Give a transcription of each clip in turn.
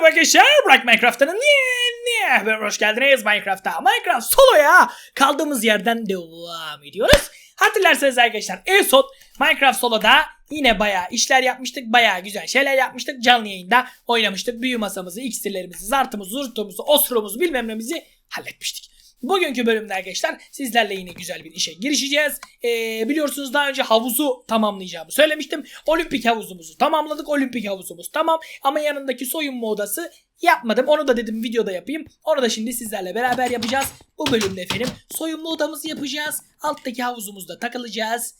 Merhaba arkadaşlar, Bırak Minecraft'ın niye niye hoş geldiniz Minecraft'a. Minecraft Solo'ya kaldığımız yerden devam ediyoruz. Hatırlarsanız arkadaşlar en son Minecraft Solo'da yine bayağı işler yapmıştık. Bayağı güzel şeyler yapmıştık. Canlı yayında oynamıştık. Büyü masamızı, iksirlerimizi, zartımızı, zurtumuzu, osurumuzu bilmem nemizi halletmiştik. Bugünkü bölümde arkadaşlar sizlerle yine güzel bir işe girişeceğiz. Ee, biliyorsunuz daha önce havuzu tamamlayacağımı söylemiştim. Olimpik havuzumuzu tamamladık. Olimpik havuzumuz tamam ama yanındaki soyunma odası yapmadım. Onu da dedim videoda yapayım. Onu da şimdi sizlerle beraber yapacağız. Bu bölümde efendim soyunma odamızı yapacağız. Alttaki havuzumuzda takılacağız.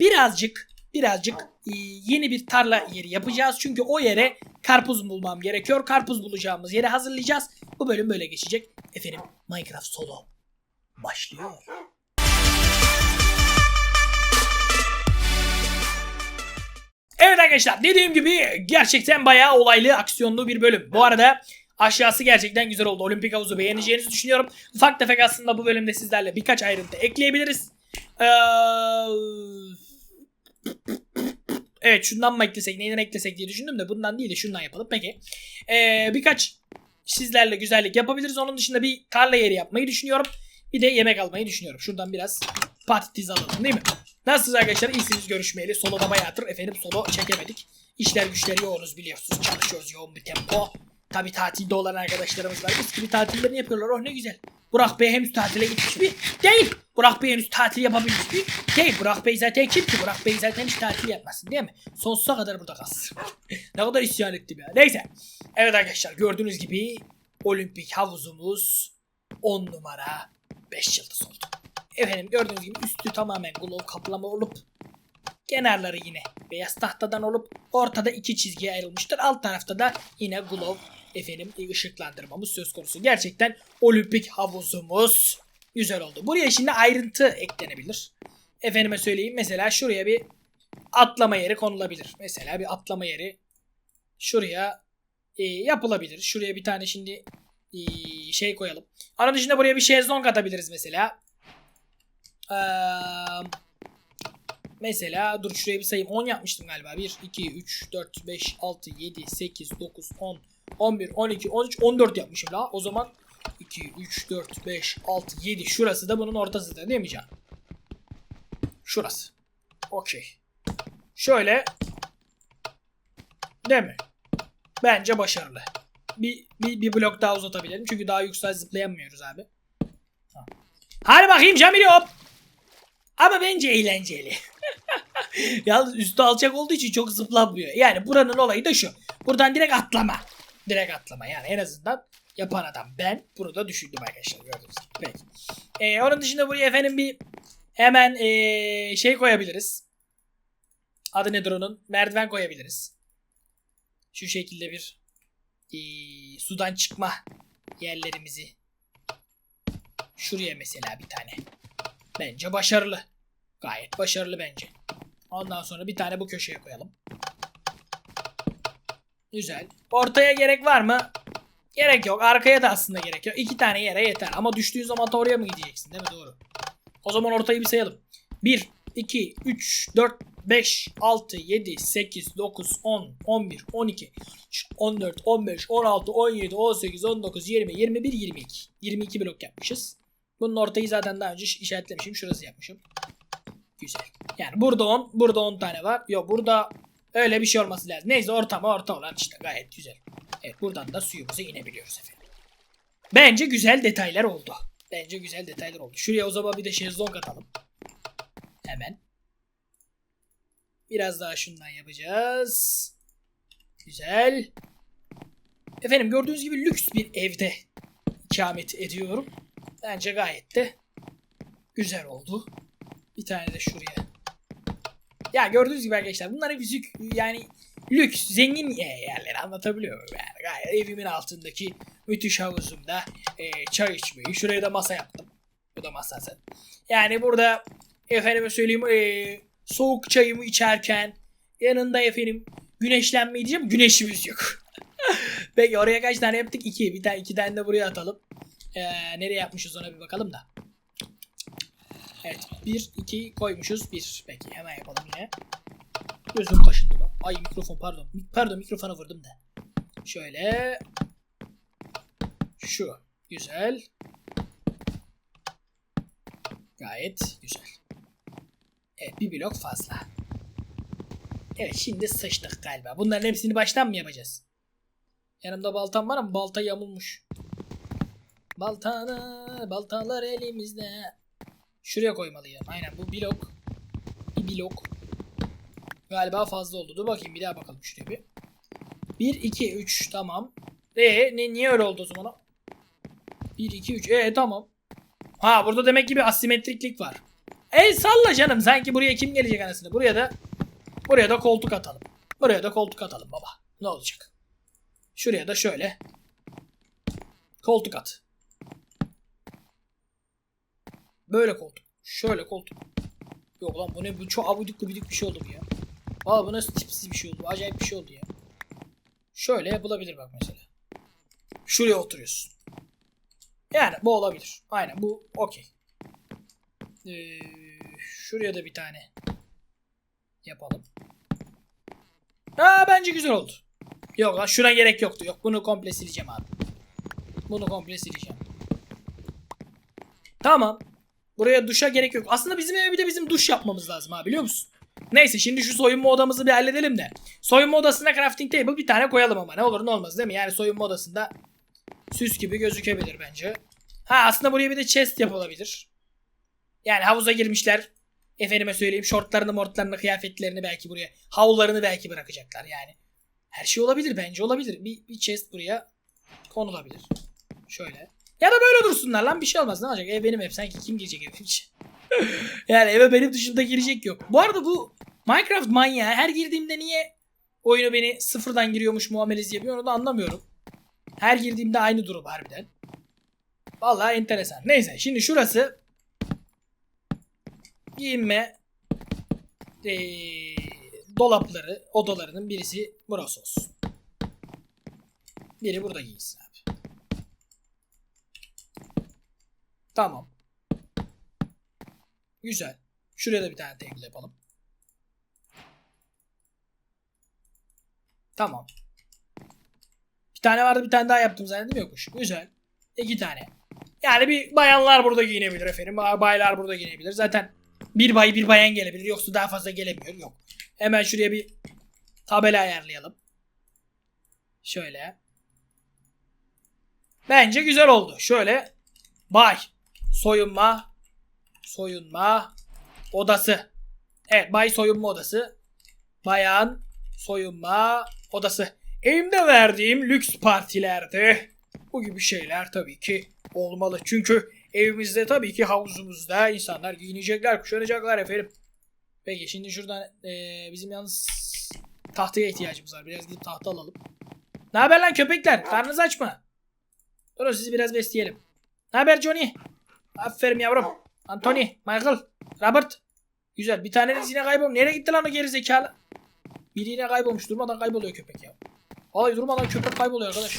Birazcık birazcık e, yeni bir tarla yeri yapacağız. Çünkü o yere karpuz bulmam gerekiyor. Karpuz bulacağımız yeri hazırlayacağız. Bu bölüm böyle geçecek. Efendim Minecraft Solo başlıyor. Evet arkadaşlar dediğim gibi gerçekten bayağı olaylı aksiyonlu bir bölüm. Bu arada aşağısı gerçekten güzel oldu. Olimpik havuzu beğeneceğinizi düşünüyorum. Ufak tefek aslında bu bölümde sizlerle birkaç ayrıntı ekleyebiliriz. Ee, Evet şundan mı eklesek neyden eklesek diye düşündüm de bundan değil de şundan yapalım. Peki. Ee, birkaç sizlerle güzellik yapabiliriz. Onun dışında bir tarla yeri yapmayı düşünüyorum. Bir de yemek almayı düşünüyorum. Şuradan biraz patates alalım değil mi? Nasılsınız arkadaşlar? İyisiniz görüşmeyeli. Solo'da bayağıdır efendim solo çekemedik. İşler güçler yoğunuz biliyorsunuz. Çalışıyoruz yoğun bir tempo. Tabi tatilde olan arkadaşlarımız var. Mis gibi tatillerini yapıyorlar. Oh ne güzel. Burak Bey henüz tatile gitmiş mi? Değil. Burak Bey henüz tatil yapabilmiş mi? Değil. Burak Bey zaten kim ki? Burak Bey zaten hiç tatil yapmasın değil mi? Sonsuza kadar burada kalsın. ne kadar isyan ettim ya. Neyse. Evet arkadaşlar gördüğünüz gibi olimpik havuzumuz 10 numara 5 yıldız oldu. Efendim gördüğünüz gibi üstü tamamen glow kaplama olup kenarları yine beyaz tahtadan olup ortada iki çizgiye ayrılmıştır. Alt tarafta da yine glow efendim ışıklandırmamız söz konusu. Gerçekten olimpik havuzumuz güzel oldu. Buraya şimdi ayrıntı eklenebilir. Efendime söyleyeyim mesela şuraya bir atlama yeri konulabilir. Mesela bir atlama yeri şuraya e, yapılabilir. Şuraya bir tane şimdi e, şey koyalım. Onun dışında buraya bir şezlong atabiliriz mesela. Eee Mesela dur şuraya bir sayayım. 10 yapmıştım galiba. 1, 2, 3, 4, 5, 6, 7, 8, 9, 10, 11, 12, 13, 14 yapmışım la. O zaman 2, 3, 4, 5, 6, 7. Şurası da bunun ortasıdır değil mi Can? Şurası. Okey. Şöyle. Değil mi? Bence başarılı. Bir, bir, bir blok daha uzatabilirim. Çünkü daha yüksek zıplayamıyoruz abi. Ha. Hadi bakayım Camil hop. Ama bence eğlenceli. Yalnız üstü alçak olduğu için çok zıplanmıyor. Yani buranın olayı da şu. Buradan direkt atlama. Direkt atlama yani en azından yapan adam ben bunu da düşündüm arkadaşlar gördüğünüz gibi. Peki. Ee, onun dışında buraya efendim bir hemen ee, şey koyabiliriz. Adı nedir onun? Merdiven koyabiliriz. Şu şekilde bir ee, sudan çıkma yerlerimizi şuraya mesela bir tane. Bence başarılı. Gayet başarılı bence. Ondan sonra bir tane bu köşeye koyalım. Güzel. Ortaya gerek var mı? Gerek yok. Arkaya da aslında gerek yok. İki tane yere yeter. Ama düştüğün zaman da oraya mı gideceksin değil mi? Doğru. O zaman ortayı bir sayalım. 1, 2, 3, 4, 5, 6, 7, 8, 9, 10, 11, 12, 14, 15, 16, 17, 18, 19, 20, 21, 22. 22 blok yapmışız. Bunun ortayı zaten daha önce işaretlemişim. Şurası yapmışım. Güzel. Yani burada 10, burada 10 tane var. Yok burada öyle bir şey olması lazım. Neyse ortama orta olan işte gayet güzel. Evet buradan da suyumuza inebiliyoruz efendim. Bence güzel detaylar oldu. Bence güzel detaylar oldu. Şuraya o zaman bir de şezlong atalım. Hemen. Biraz daha şundan yapacağız. Güzel. Efendim gördüğünüz gibi lüks bir evde ikamet ediyorum. Bence gayet de güzel oldu. Bir tane de şuraya. Ya gördüğünüz gibi arkadaşlar bunlar hep yani lüks, zengin yerleri anlatabiliyor muyum? Yani gayet evimin altındaki müthiş havuzumda e, çay içmeyi. Şuraya da masa yaptım. Bu da masası. Yani burada efendime söyleyeyim e, soğuk çayımı içerken yanında efendim güneşlenmeyi diyeceğim. Güneşimiz yok. Peki oraya kaç tane yaptık? İki. Bir tane iki tane de buraya atalım. Ee, nereye yapmışız ona bir bakalım da. Evet. 1, 2 koymuşuz. 1. Peki hemen yapalım yine. Gözüm kaşındı lan. Ay mikrofon pardon. Pardon mikrofona vurdum da. Şöyle. Şu. Güzel. Gayet güzel. Bir blok fazla. Evet şimdi sıçtık galiba. Bunların hepsini baştan mı yapacağız? Yanımda baltam var ama balta yamulmuş. Baltalar, baltalar elimizde. Şuraya koymalıyım. Aynen bu blok. Bir blok. Galiba fazla oldu. Dur bakayım bir daha bakalım şuraya bir. 1, 2, 3 tamam. E ne, niye öyle oldu o zaman? 1, 2, 3 e tamam. Ha burada demek ki bir asimetriklik var. E salla canım sanki buraya kim gelecek anasını. Buraya da buraya da koltuk atalım. Buraya da koltuk atalım baba. Ne olacak? Şuraya da şöyle koltuk at. Böyle koltuk. Şöyle koltuk. Yok lan bu ne? Bu çok abidik gubidik bir şey oldu bu ya. Valla bu nasıl tipsiz bir şey oldu. Acayip bir şey oldu ya. Şöyle yapılabilir bak mesela. Şuraya oturuyorsun. Yani bu olabilir. Aynen bu okey. Ee, şuraya da bir tane yapalım. Aa bence güzel oldu. Yok lan şuna gerek yoktu. Yok bunu komple sileceğim abi. Bunu komple sileceğim. Tamam. Buraya duşa gerek yok. Aslında bizim eve bir de bizim duş yapmamız lazım abi biliyor musun? Neyse şimdi şu soyunma odamızı bir halledelim de. Soyunma odasına crafting table bir tane koyalım ama ne olur ne olmaz değil mi? Yani soyunma odasında süs gibi gözükebilir bence. Ha aslında buraya bir de chest yapılabilir. Yani havuza girmişler. Efendime söyleyeyim şortlarını mortlarını kıyafetlerini belki buraya. Havlularını belki bırakacaklar yani. Her şey olabilir bence olabilir. Bir, bir chest buraya konulabilir. Şöyle. Ya da böyle dursunlar lan bir şey olmaz ne olacak ev benim ev sanki kim girecek evin içine. yani eve benim dışında girecek yok. Bu arada bu Minecraft manyağı her girdiğimde niye oyunu beni sıfırdan giriyormuş muamelesi yapıyor onu da anlamıyorum. Her girdiğimde aynı durum harbiden. Vallahi enteresan. Neyse şimdi şurası giyinme eee, dolapları odalarının birisi burası olsun. Biri burada giyinsin abi. Tamam. Güzel. Şuraya da bir tane table yapalım. Tamam. Bir tane vardı bir tane daha yaptım zannettim yokmuş. Güzel. İki tane. Yani bir bayanlar burada giyinebilir efendim. Baylar burada giyinebilir. Zaten bir bay bir bayan gelebilir. Yoksa daha fazla gelemiyor. Yok. Hemen şuraya bir tabela ayarlayalım. Şöyle. Bence güzel oldu. Şöyle. Bay. Soyunma. Soyunma. Odası. Evet bay soyunma odası. Bayan soyunma odası. Evimde verdiğim lüks partilerde bu gibi şeyler tabii ki olmalı. Çünkü evimizde tabii ki havuzumuzda insanlar giyinecekler, kuşanacaklar efendim. Peki şimdi şuradan eee, bizim yalnız tahtaya ihtiyacımız var. Biraz gidip tahta alalım. Ne haber lan köpekler? Karnınız aç mı? Durun sizi biraz besleyelim. Ne haber Johnny? Aferin yavrum. Anthony, Michael, Robert. Güzel. Bir taneniz yine kaybolmuş. Nereye gitti lan o geri zekalı? Biri yine kaybolmuş. Durmadan kayboluyor köpek ya. Vallahi durmadan köpek kayboluyor arkadaş.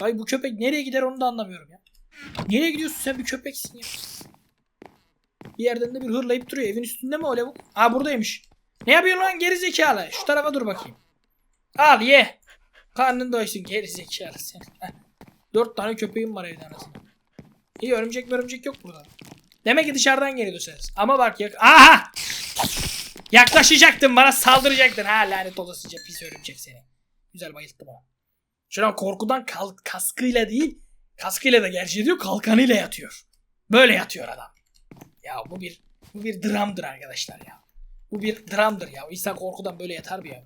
Ay bu köpek nereye gider onu da anlamıyorum ya. Nereye gidiyorsun sen bir köpeksin ya. Bir yerden de bir hırlayıp duruyor. Evin üstünde mi o lavuk? Aa buradaymış. Ne yapıyorsun lan geri zekalı? Şu tarafa dur bakayım. Al ye. Karnın doysun geri zekalı sen. Dört tane köpeğim var evde anasını. İyi örümcek örümcek yok burada. Demek ki dışarıdan geri döşeriz. Ama bak yak... Aha! Yaklaşacaktın bana saldıracaktın. Ha lanet olasıca pis örümcek seni. Güzel bayılttım ama. Şuna korkudan kal- kaskıyla değil kaskıyla da gerçi ediyor kalkanıyla yatıyor. Böyle yatıyor adam. Ya bu bir bu bir dramdır arkadaşlar ya. Bu bir dramdır ya. İnsan korkudan böyle yatar mı ya?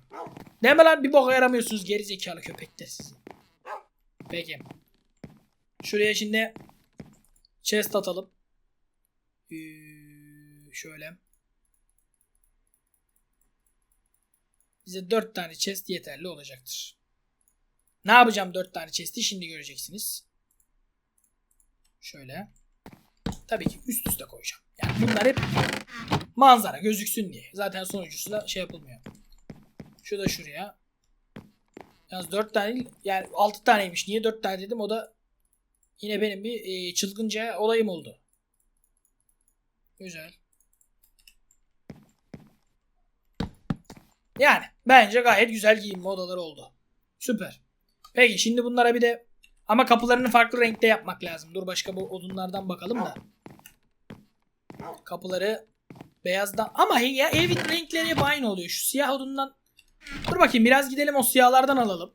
Ne mi lan bir boka yaramıyorsunuz geri zekalı köpekler sizi. Peki. Şuraya şimdi chest atalım. Ee, şöyle. Bize 4 tane chest yeterli olacaktır. Ne yapacağım 4 tane chest'i şimdi göreceksiniz. Şöyle. Tabii ki üst üste koyacağım. Yani bunlar hep manzara gözüksün diye. Zaten sonuncusu da şey yapılmıyor. Şu da şuraya. Yalnız 4 tane değil, yani 6 taneymiş. Niye 4 tane dedim o da yine benim bir e, çılgınca olayım oldu. Güzel. Yani bence gayet güzel giyinme odaları oldu. Süper. Peki şimdi bunlara bir de Ama kapılarını farklı renkte yapmak lazım. Dur başka bu odunlardan bakalım da. Kapıları beyazdan ama ya evin renkleri hep aynı oluyor. Şu siyah odundan Dur bakayım biraz gidelim o siyahlardan alalım.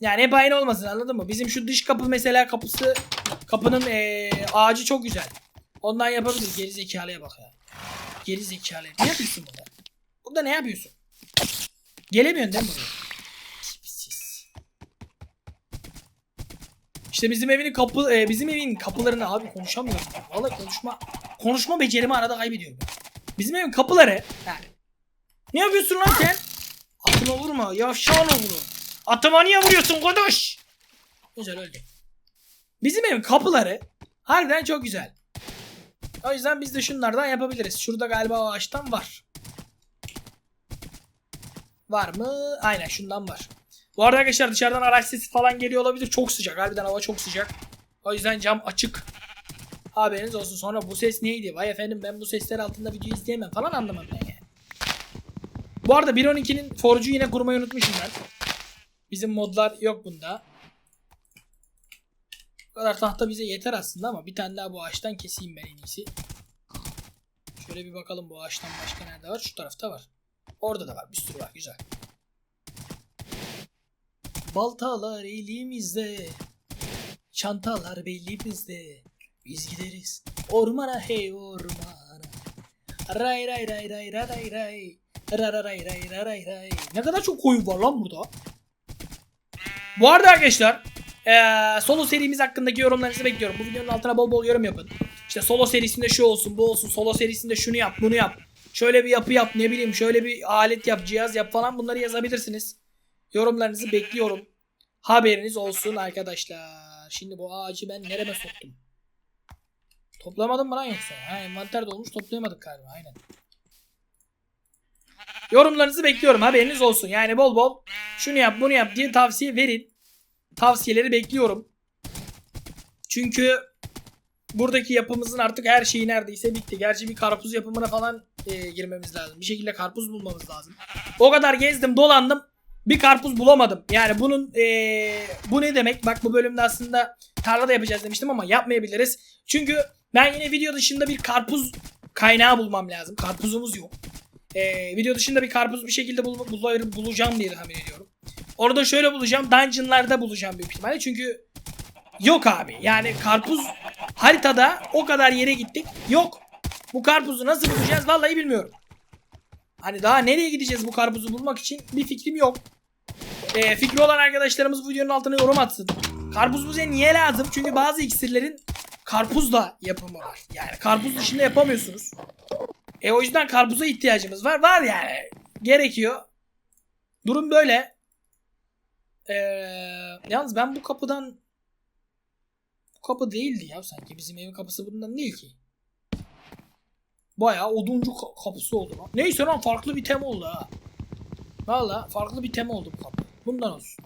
Yani hep aynı olmasın anladın mı? Bizim şu dış kapı mesela kapısı kapının eee, ağacı çok güzel. Ondan yapabiliriz. Geri zekalıya bak ya. Geri zekalıya. Ne yapıyorsun burada? Burada ne yapıyorsun? Gelemiyorsun değil mi buraya? İşte bizim evin kapı e, bizim evin kapılarını abi konuşamıyorum. Vallahi konuşma konuşma becerimi arada kaybediyorum. Bizim evin kapıları yani. Ne yapıyorsun lan sen? Atıma vurma. Yavşağın oğlu. Atıma niye vuruyorsun kardeş? Güzel öldü. Bizim evin kapıları harbiden çok güzel. O yüzden biz de şunlardan yapabiliriz. Şurada galiba o ağaçtan var. Var mı? Aynen şundan var. Bu arada arkadaşlar dışarıdan araç sesi falan geliyor olabilir. Çok sıcak. Harbiden hava çok sıcak. O yüzden cam açık. Haberiniz olsun. Sonra bu ses neydi? Vay efendim ben bu sesler altında video izleyemem falan anlamam ben yani. Bu arada 1.12'nin forcu yine kurmayı unutmuşum ben. Bizim modlar yok bunda. Bu kadar tahta bize yeter aslında ama bir tane daha bu ağaçtan keseyim ben en iyisi. Şöyle bir bakalım bu ağaçtan başka nerede var? Şu tarafta var. Orada da var. Bir sürü var. Güzel. Baltalar elimizde. Çantalar belimizde. Biz gideriz ormana hey ormana. Ray ray ray ray ray ray ray. Ray ray ray ray ray ray. Ne kadar çok koyun var lan burada. Bu arada arkadaşlar eee, solo serimiz hakkındaki yorumlarınızı bekliyorum. Bu videonun altına bol bol yorum yapın. İşte solo serisinde şu olsun bu olsun. Solo serisinde şunu yap bunu yap. Şöyle bir yapı yap ne bileyim şöyle bir alet yap cihaz yap falan bunları yazabilirsiniz. Yorumlarınızı bekliyorum. Haberiniz olsun arkadaşlar. Şimdi bu ağacı ben nereme soktum? Toplamadım mı lan yoksa? Ha envanter dolmuş toplayamadık galiba aynen. Yorumlarınızı bekliyorum haberiniz olsun. Yani bol bol şunu yap bunu yap diye tavsiye verin. Tavsiyeleri bekliyorum. Çünkü buradaki yapımızın artık her şeyi neredeyse bitti. Gerçi bir karpuz yapımına falan e, girmemiz lazım. Bir şekilde karpuz bulmamız lazım. O kadar gezdim dolandım. Bir karpuz bulamadım. Yani bunun e, bu ne demek? Bak bu bölümde aslında tarlada yapacağız demiştim ama yapmayabiliriz. Çünkü ben yine video dışında bir karpuz kaynağı bulmam lazım. Karpuzumuz yok. E, video dışında bir karpuz bir şekilde bul, bul- bulacağım diye tahmin ediyorum. Onu da şöyle bulacağım. Dungeon'larda bulacağım büyük ihtimalle. Çünkü yok abi. Yani karpuz haritada o kadar yere gittik. Yok. Bu karpuzu nasıl bulacağız vallahi bilmiyorum. Hani daha nereye gideceğiz bu karpuzu bulmak için bir fikrim yok. Ee, fikri olan arkadaşlarımız videonun altına yorum atsın. Karpuz bize niye lazım? Çünkü bazı iksirlerin karpuzla yapımı var. Yani karpuz dışında yapamıyorsunuz. E o yüzden karpuza ihtiyacımız var. Var yani. Gerekiyor. Durum böyle. Ee, yalnız ben bu kapıdan bu kapı değildi ya sanki. Bizim evin kapısı bundan değil ki. Bayağı oduncu ka- kapısı oldu lan. Neyse lan farklı bir tema oldu ha. Valla farklı bir tema oldu bu kapı. Bundan olsun.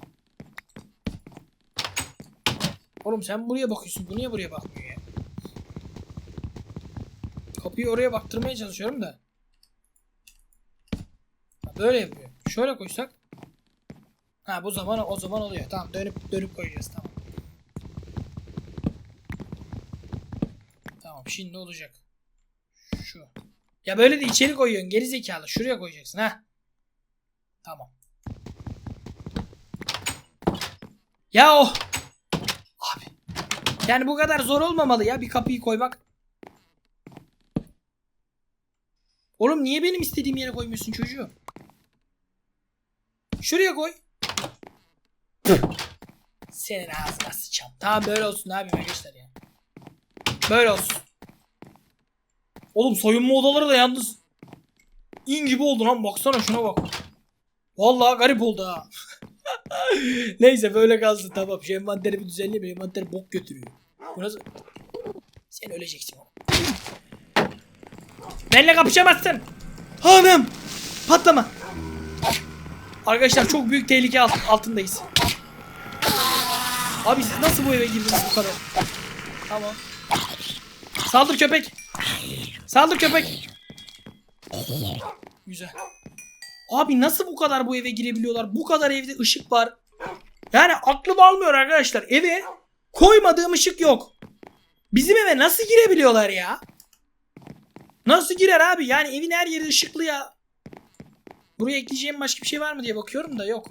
Oğlum sen buraya bakıyorsun. Bu niye buraya bakmıyor ya? Kapıyı oraya baktırmaya çalışıyorum da. Böyle yapıyor. Şöyle koysak. Ha bu zaman o zaman oluyor. Tamam dönüp dönüp koyacağız tamam. Tamam şimdi olacak. Şu. Ya böyle de içeri koyuyorsun geri zekalı. Şuraya koyacaksın ha. Tamam. Ya o. Abi. Yani bu kadar zor olmamalı ya bir kapıyı koymak. Oğlum niye benim istediğim yere koymuyorsun çocuğu? Şuraya koy. Senin ağzına sıçam. Tamam böyle olsun abi arkadaşlar ya. Böyle olsun. Oğlum soyunma odaları da yalnız in gibi oldu lan baksana şuna bak. Vallahi garip oldu ha. Neyse böyle kalsın tamam. Şu envanteri bir düzenleyeyim. Envanteri bok götürüyor. Bu nasıl? Sen öleceksin. Benimle kapışamazsın. Hanım. Patlama. Arkadaşlar çok büyük tehlike alt- altındayız. Abi siz nasıl bu eve girdiniz bu kadar? Tamam. Saldır köpek. Saldır köpek. Güzel. Abi nasıl bu kadar bu eve girebiliyorlar? Bu kadar evde ışık var. Yani aklım almıyor arkadaşlar. Eve Koymadığım ışık yok. Bizim eve nasıl girebiliyorlar ya? Nasıl girer abi? Yani evin her yeri ışıklı ya. Buraya ekleyeceğim başka bir şey var mı diye bakıyorum da yok.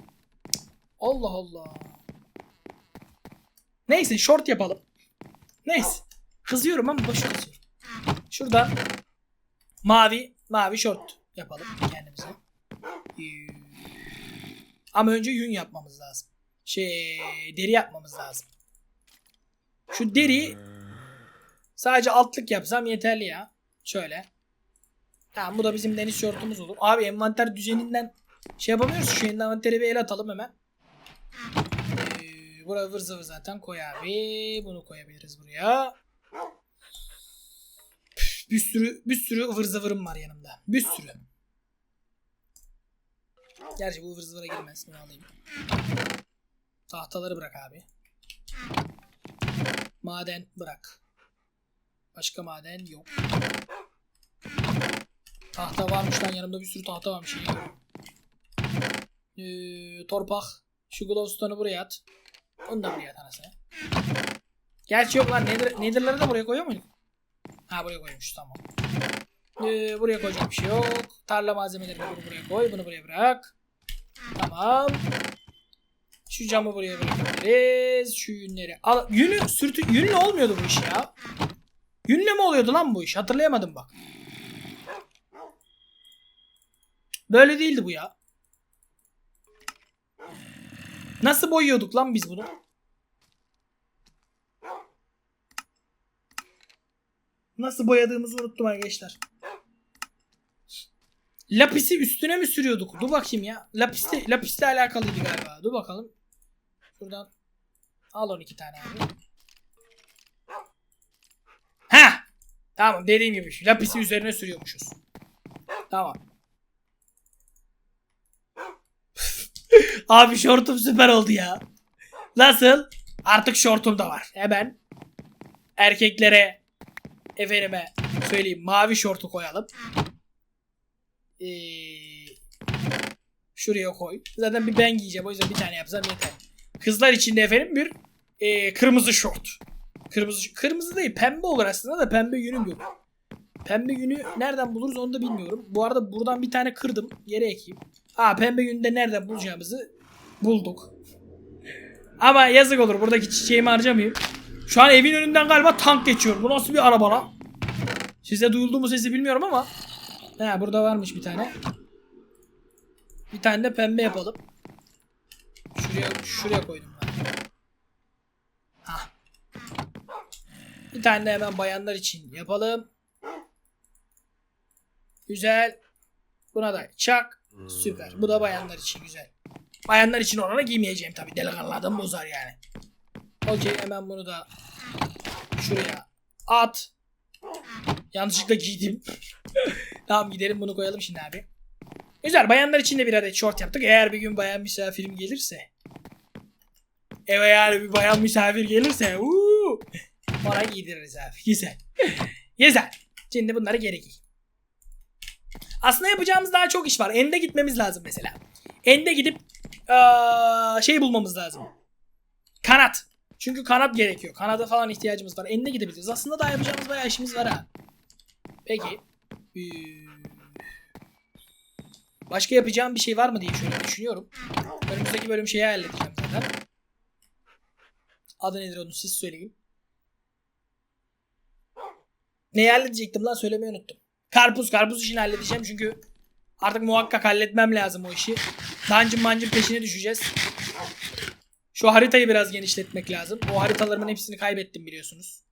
Allah Allah. Neyse short yapalım. Neyse. Kızıyorum ama boşuna kızıyorum. Şuradan mavi mavi short yapalım kendimize. Ama önce yün yapmamız lazım. Şey deri yapmamız lazım. Şu deri sadece altlık yapsam yeterli ya. Şöyle. Tamam bu da bizim deniz şortumuz olur. Abi envanter düzeninden şey yapamıyoruz. Şu envantere bir el atalım hemen. Ee, buraya zıvır zaten koy abi. Bunu koyabiliriz buraya. Bir sürü bir sürü ıvır zıvırım var yanımda. Bir sürü. Gerçi bu ıvır zıvıra girmez. Bunu alayım. Tahtaları bırak abi. Maden bırak. Başka maden yok. Tahta varmış lan yanımda bir sürü tahta varmış. Ee, torpak. Şu glowstone'u buraya at. Onu da buraya at anasını. Gerçi yok lan nedir, nedirleri de buraya koyuyor muyduk? Ha buraya koymuş tamam. Ee, buraya koyacak bir şey yok. Tarla malzemelerini bunu buraya koy. Bunu buraya bırak. Tamam. Şu camı buraya bırakabiliriz. Şu yünleri al. Yünü sürtü yünle olmuyordu bu iş ya. Yünle mi oluyordu lan bu iş? Hatırlayamadım bak. Böyle değildi bu ya. Nasıl boyuyorduk lan biz bunu? Nasıl boyadığımızı unuttum arkadaşlar. Lapisi üstüne mi sürüyorduk? Dur bakayım ya. Lapisle, lapisle alakalıydı galiba. Dur bakalım. Şuradan al 12 tane abi. Ha! Tamam dediğim gibi lapisi üzerine sürüyormuşuz. Tamam. abi şortum süper oldu ya. Nasıl? Artık şortum da var. Hemen erkeklere efendime söyleyeyim mavi şortu koyalım. Ee, şuraya koy. Zaten bir ben giyeceğim o yüzden bir tane yapsam yeter. Kızlar için de efendim bir ee, kırmızı şort. Kırmızı kırmızı değil pembe olur aslında da pembe yünüm yok. Pembe yünü nereden buluruz onu da bilmiyorum. Bu arada buradan bir tane kırdım. Yere ekeyim. Aa pembe yünü de nereden bulacağımızı bulduk. Ama yazık olur. Buradaki çiçeğimi harcamayayım. Şu an evin önünden galiba tank geçiyor. Bu nasıl bir araba lan? Size duyuldu mu sesi bilmiyorum ama. He burada varmış bir tane. Bir tane de pembe yapalım. Şuraya şuraya koydum ben. Bir tane de hemen bayanlar için yapalım. Güzel. Buna da çak. Süper. Bu da bayanlar için güzel. Bayanlar için olanı giymeyeceğim tabi. Delikanlı adam bozar yani. Okey hemen bunu da şuraya at. Yanlışlıkla giydim. tamam gidelim bunu koyalım şimdi abi. Güzel bayanlar için de bir adet short yaptık. Eğer bir gün bayan misafirim gelirse. Eve eğer bir bayan misafir gelirse. Uuu, ona giydiririz abi. Güzel. Güzel. Şimdi bunları geri giy. Aslında yapacağımız daha çok iş var. Ende gitmemiz lazım mesela. Ende gidip eee, şey bulmamız lazım. Kanat. Çünkü kanat gerekiyor. Kanada falan ihtiyacımız var. Ende gidebiliriz. Aslında daha yapacağımız bayağı işimiz var ha. Peki. Başka yapacağım bir şey var mı diye şöyle düşünüyorum. Önümüzdeki bölüm şeyi halledeceğim zaten. Adı nedir onun siz söyleyin. Neyi halledecektim lan söylemeyi unuttum. Karpuz karpuz işini halledeceğim çünkü artık muhakkak halletmem lazım o işi. Dancım mancım peşine düşeceğiz. Şu haritayı biraz genişletmek lazım. O haritalarımın hepsini kaybettim biliyorsunuz.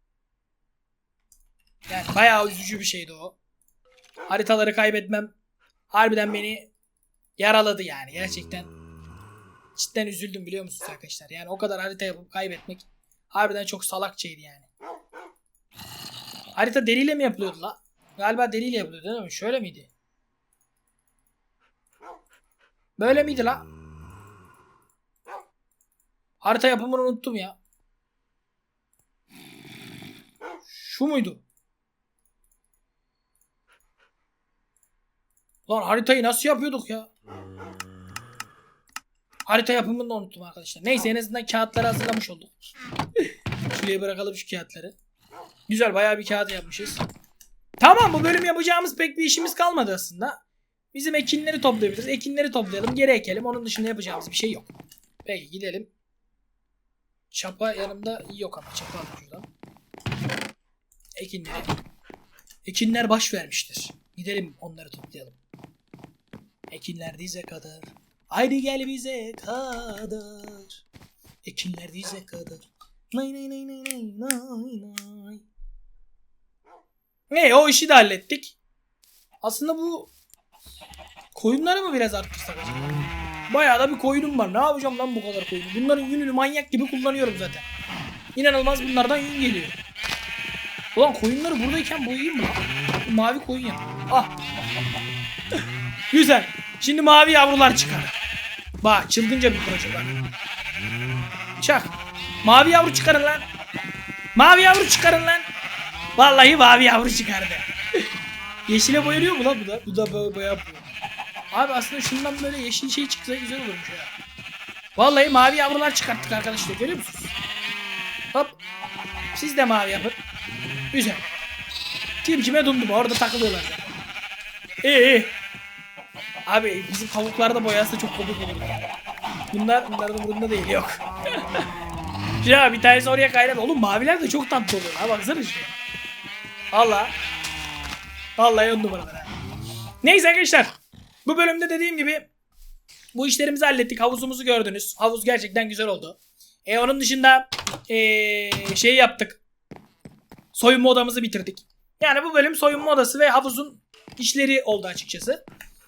Yani bayağı üzücü bir şeydi o. Haritaları kaybetmem harbiden beni yaraladı yani gerçekten. Cidden üzüldüm biliyor musunuz arkadaşlar? Yani o kadar harita kaybetmek harbiden çok salakçaydı yani. Harita deriyle mi yapılıyordu la? Galiba deriyle yapılıyordu değil mi? Şöyle miydi? Böyle miydi la? Harita yapımını unuttum ya. Şu muydu? Lan haritayı nasıl yapıyorduk ya? Harita yapımını da unuttum arkadaşlar. Neyse en azından kağıtları hazırlamış olduk. Şuraya bırakalım şu kağıtları. Güzel bayağı bir kağıt yapmışız. Tamam bu bölüm yapacağımız pek bir işimiz kalmadı aslında. Bizim ekinleri toplayabiliriz. Ekinleri toplayalım geri ekelim. Onun dışında yapacağımız bir şey yok. Peki gidelim. Çapa yanımda yok ama çapa alayım şuradan. Ekinleri. Ekinler baş vermiştir. Gidelim onları toplayalım. Ekinler dize kadar. Haydi gel bize kadar. Ekinler dize kadar. Nay nay nay nay nay nay nay. Ne o işi de hallettik. Aslında bu koyunları mı biraz arttırsak acaba? Bayağı da bir koyunum var. Ne yapacağım lan bu kadar koyunu? Bunların yününü manyak gibi kullanıyorum zaten. İnanılmaz bunlardan yün geliyor. Ulan koyunları buradayken boyayayım mı? Mavi koyun ya. Ah. Güzel. Şimdi mavi yavrular çıkar. Bak çılgınca bir proje bak. Çak. Mavi yavru çıkarın lan. Mavi yavru çıkarın lan. Vallahi mavi yavru çıkardı. Yeşile boyanıyor mu lan bu da? Bu da böyle boya. Abi aslında şundan böyle yeşil şey çıksa güzel olurmuş ya. Vallahi mavi yavrular çıkarttık arkadaşlar görüyor musunuz? Hop. Siz de mavi yapın. Güzel. Kim kime dumdum orada takılıyorlar zaten. İyi iyi. Abi bizim tavuklarda boyası çok komik olur. Bunlar bunların umurunda değil yok. ya bir tanesi oraya kaynadı. Oğlum maviler de çok tatlı oluyor. Ha baksana şuraya. Valla. Vallahi on numaralar ha. Neyse arkadaşlar. Bu bölümde dediğim gibi bu işlerimizi hallettik. Havuzumuzu gördünüz. Havuz gerçekten güzel oldu. E, onun dışında e, şey yaptık. Soyunma odamızı bitirdik. Yani bu bölüm soyunma odası ve havuzun işleri oldu açıkçası.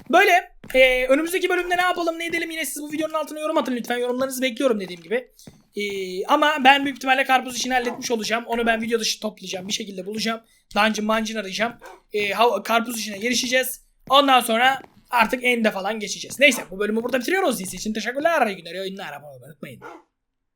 Böyle e, önümüzdeki bölümde ne yapalım ne edelim yine siz bu videonun altına yorum atın lütfen. Yorumlarınızı bekliyorum dediğim gibi. E, ama ben büyük ihtimalle karpuz işini halletmiş olacağım. Onu ben video dışı toplayacağım. Bir şekilde bulacağım. Dungeon mancın arayacağım. E, karpuz işine girişeceğiz. Ondan sonra artık ende falan geçeceğiz. Neyse bu bölümü burada bitiriyoruz. İzlediğiniz için teşekkürler. İyi günler, iyi oyunlar. Abone olmayı unutmayın.